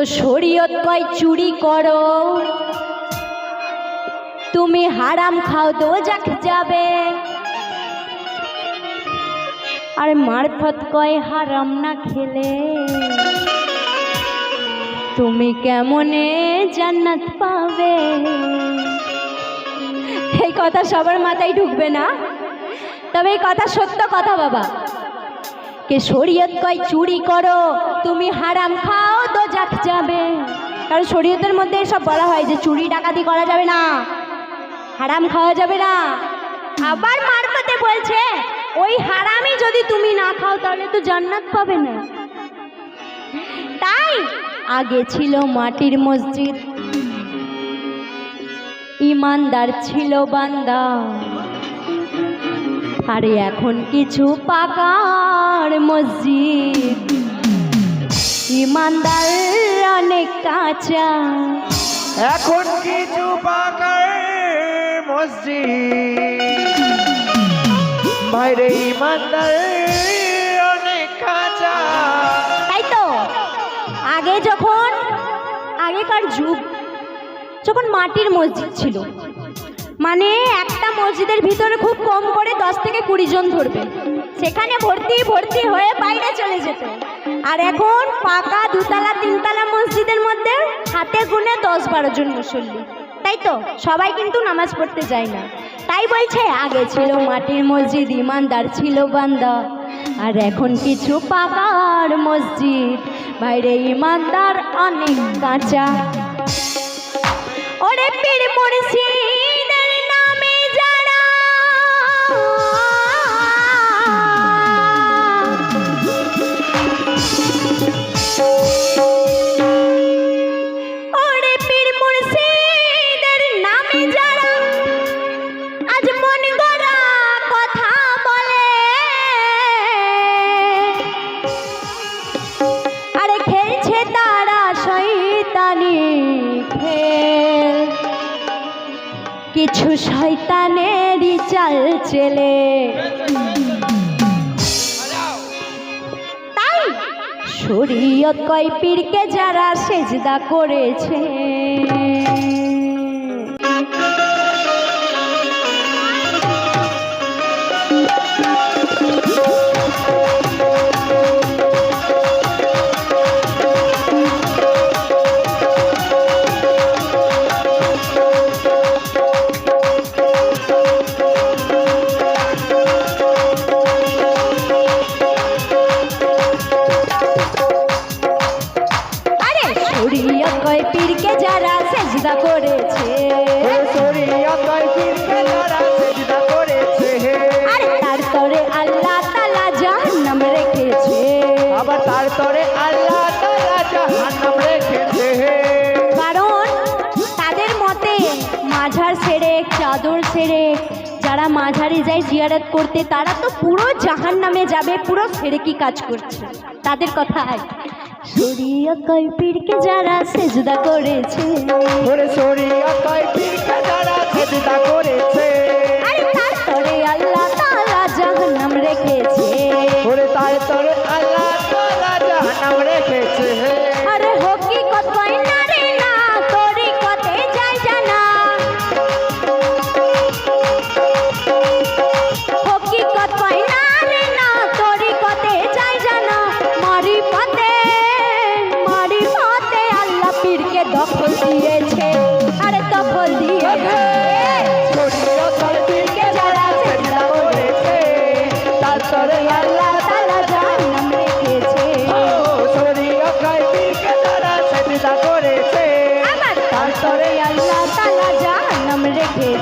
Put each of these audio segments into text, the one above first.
তো শরীয়ত কয় চুরি করো। তুমি হারাম খাও দোজাখ যাবে। আর মারফত কয়, হারাম না খেলে। তুমি কেমনে জান্নাত পাবে? এই কথা সবার মাথায় ঢুকবে না। তবে এই কথা সত্য কথা, বাবা। কে শরীয়ত কয়, চুরি করো, তুমি হারাম খাও তো যাক যাবে। কারণ শরীয়তের মধ্যে সব বলা হয় যে চুরি, ডাকাতি করা যাবে না, হারাম খাওয়া যাবে না। আবার মারফতে বলছে, ওই হারামই যদি তুমি না খাও, তাহলে তো জান্নাত পাবে না। তাই আগে ছিল মাটির মসজিদ, ইমানদার ছিল বান্দা। আরে এখন কিছু পাকার মসজিদ। ইমানদার অনেক কাঁচা। এখন কিছু পাকার মসজিদ। বাইরে ইমানদার অনেক কাঁচা। তাই তো? আগে যখন আগেকার যুগ যখন মাটির মসজিদ ছিল মানে একটা মসজিদের ভিতরে খুব কম করে দশ থেকে কুড়ি জন ধরবে। সেখানে ভর্তি ভর্তি হয়ে বাইরে চলে যেত। আর এখন পাকা দুতলা, তিনতলা মসজিদের মধ্যে হাতে গুনে দশ বারো জন মুসল্লি। তাই তো? সবাই কিন্তু নামাজ পড়তে যায় না। তাই বলছে, আগে ছিল মাটির মসজিদ, ইমানদার ছিল বান্দা। আর এখন কিছু পাকার মসজিদ, বাইরে ইমানদার অনেক কাঁচা। ওরে পীর মুর্শিদের কিছু শয়তানেরই চাল চেলে তাই শরীয়ত কয় পীরকে যারা সেজদা করেছে শরীয়ত কয় পীরকে যারা সেজদা করেছে। হে শরীয়ত পীরকে যারা সেজদা করেছে। আরে তার তরে আল্লাহ তালা জাহান্নাম রেখেছে। আবার তার তরে আল্লাহ তাআলা জাহান্নাম রেখেছে। কারণ তাদের মতে মাঝার সেরে চাদর সেরে যারা মাঝারি যায় জিয়ারত করতে তারা তো পুরো জাহান নামে যাবে পুরো কি কাজ করছে? তাদের কথায় শরীয় কয় পীরকে যারা সেজদা করেছে। ওরে শরীয়ত পীরকে যারা সেজদা করেছে। আরে তার তরে আল্লাহ তাআলা জাহান্নাম রেখেছে। ওরে তার তরে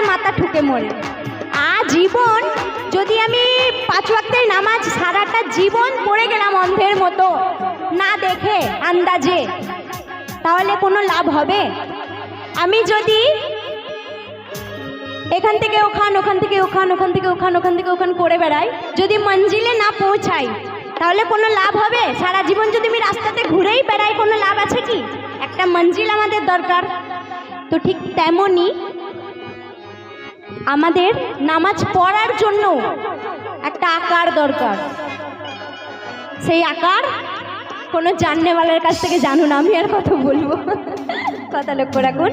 কারণ মাথা ঠুকে মরে আজীবন যদি আমি পাঁচ ওয়াক্তের নামাজ সারাটা জীবন পড়ে গেলাম অন্ধের মতো, না দেখে, আন্দাজে, তাহলে কোনো লাভ হবে? আমি যদি এখান থেকে ওখান ওখান থেকে ওখান ওখান থেকে ওখান ওখান থেকে ওখান করে বেড়াই, যদি মঞ্জিলে না পৌঁছাই, তাহলে কোনো লাভ হবে? সারা জীবন যদি আমি রাস্তাতে ঘুরেই বেড়াই, কোনো লাভ আছে কি? একটা মঞ্জিল আমাদের দরকার। তো ঠিক তেমনই আমাদের নামাজ পড়ার জন্য একটা আকার দরকার। সেই আকার কোনো জাননেওয়ালার কাছ থেকে জানুন, আমি আর কথা বলব? কথা লক্ষ্য রাখুন।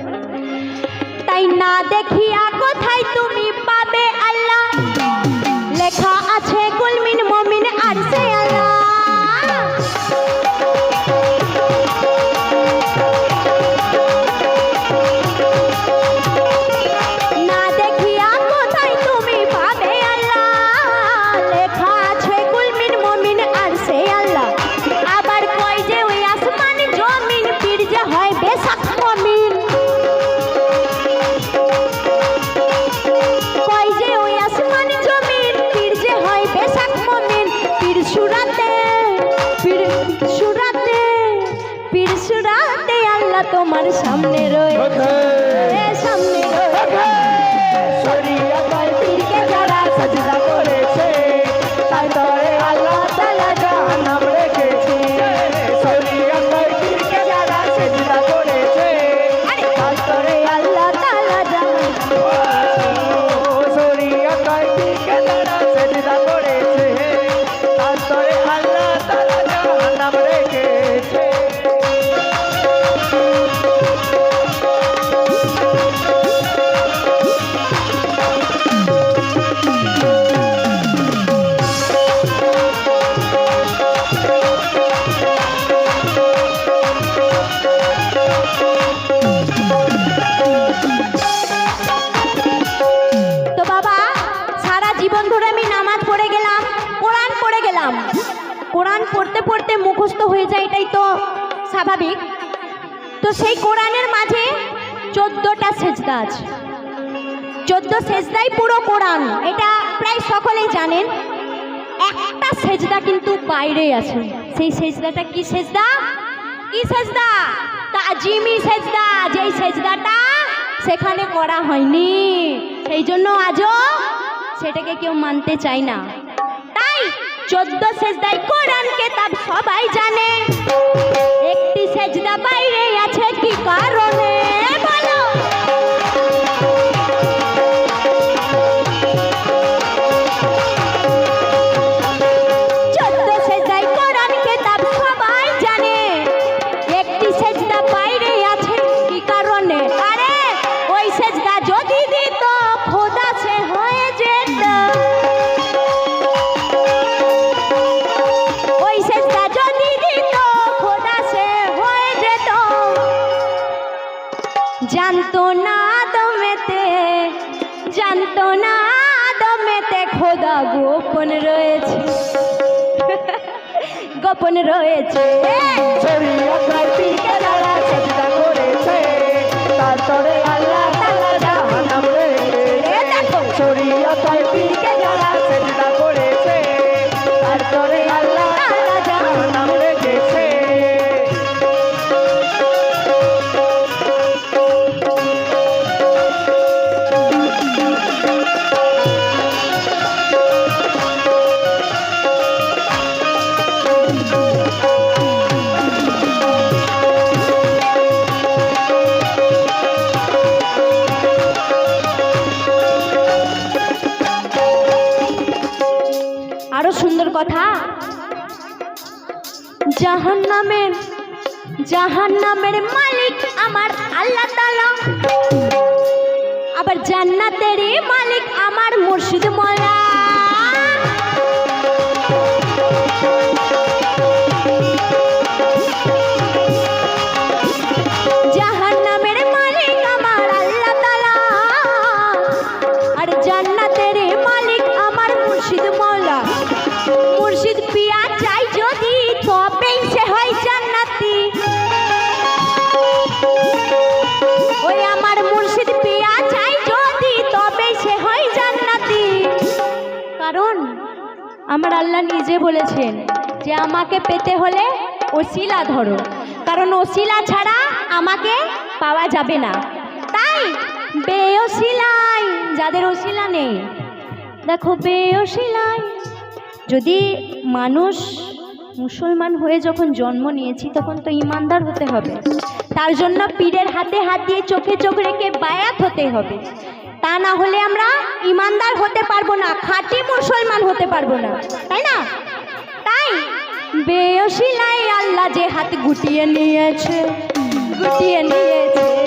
তাই না দেখিয়া কোথায় তুমি পাবে আল্লাহ? সামনে রয়েছে। পড়তে মুখস্থ হয়ে যায়, এটাই তো স্বাভাবিক। তো সেই কোরআনের মাঝে চোদ্দটা সেজদা আছে। চোদ্দ সেজদাই পুরো কোরআন, এটা প্রায় সকলেই জানেন। একটা সেজদা কিন্তু বাইরে আছে। সেই সেজদাটা কি সেজদা? কি সেজদা? তাজিমি সেজদা। যেই সেজদাটা সেখানে করা হয়নি। সেই জন্য আজও সেটাকে কেউ মানতে চায় না। তাই চোদ্দ সেজদাই কোরআন কেতাব সবাই জানে। একটি সেজদা বাইরে আছে কি কারণে? না দমেতে জানতো না দমেতে খোদা গোপন রয়েছে। গোপন রয়েছে। করেছে, তার তরে আল্লাহ তাআলা জাহান নামের জাহান নামের মালিক আমার আল্লাহ তালা আবার জান্নাতের মালিক আমার মুর্শিদ মলা আমার আল্লাহ নিজে বলেছেন যে আমাকে পেতে হলে ওসিলা ধরো। কারণ ওসিলা ছাড়া আমাকে পাওয়া যাবে না। তাই বেয়সিলাই যাদের ওসিলা নেই, দেখো বেয়সিলাই যদি মানুষ মুসলমান হয়ে যখন জন্ম নিয়েছি, তখন তো ইমানদার হতে হবে। তার জন্য পীরের হাতে হাত দিয়ে চোখে চোখ রেখে বায়াত হতে হবে। তা না হলে আমরা ইমানদার হতে পারব না, খাঁটি মুসলমান হতে পারব না, তাই না? তাই বেয়সিলাই আল্লাহ যে হাত গুটিয়ে নিয়েছে গুটিয়ে নিয়েছে।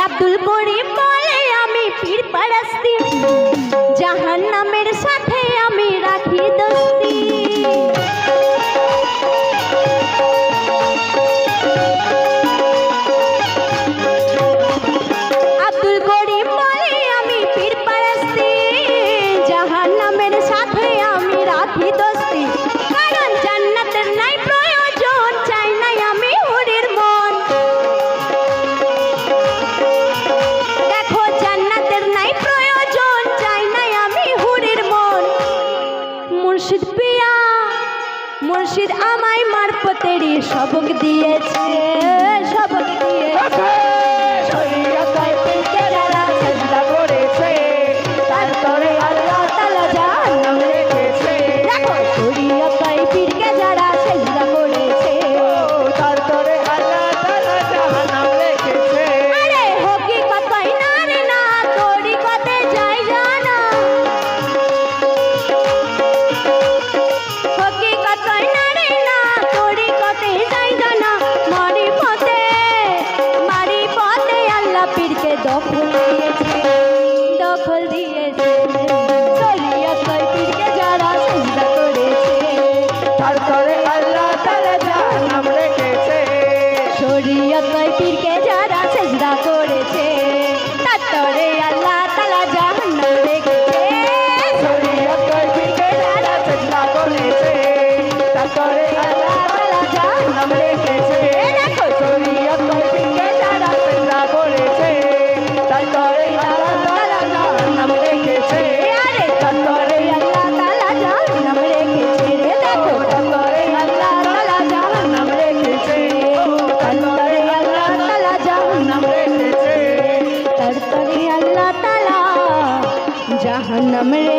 আব্দুল করিম বলে আমি পীর পারাস্তি জাহান্নামের সাথে আমি রাখি দোস্তি Let's go. 和你 தமிழ்